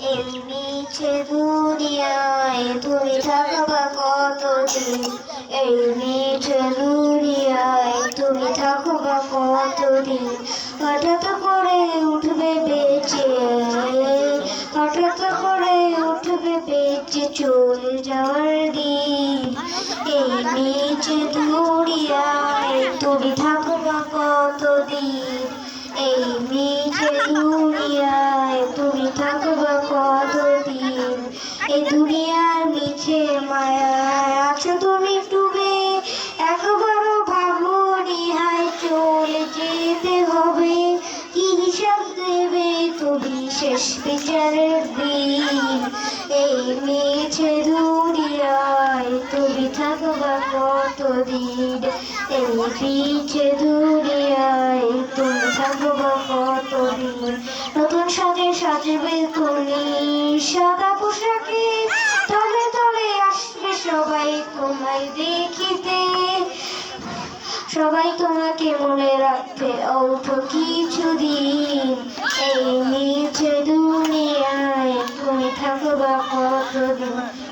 এই মিছে দুনিয়ায় তুমি থাকবা কতদিন? এই মিছে দুনিয়ায় তুমি থাকবা কতদিন? হঠাৎ করে উঠবে বেঁচে, হঠাৎ করে উঠবে বেঁচে চলে যাওয়ার দিন। এই নিচে দুনিয়ায় তুমি থাকবা কতদিন? এই নিচে দুনিয়ায় এই দুনিয়ার নিচে মায়ায় আছো তুমি ডুবে। একবারও ভাবনি হায় চলে যেতে হবে। কি হিসাব দেবে তুমি শেষ বিচারের দিন? এই মিছে দুনিয়ায় তুমি থাকবা কতদিন? এই মিছে দুনিয়ায় তুমি থাকবা কতদিন? নতুন সাজে সাজবে তুমি সাদা পোশাকে তলে তলে আসবে সবাই তোমায় দেখিতে। সবাই তোমাকে মনে রাখবে, অল্প কিছুদিন এই নিচে দুনিয়ায় তুমি থাকবা কতদিন?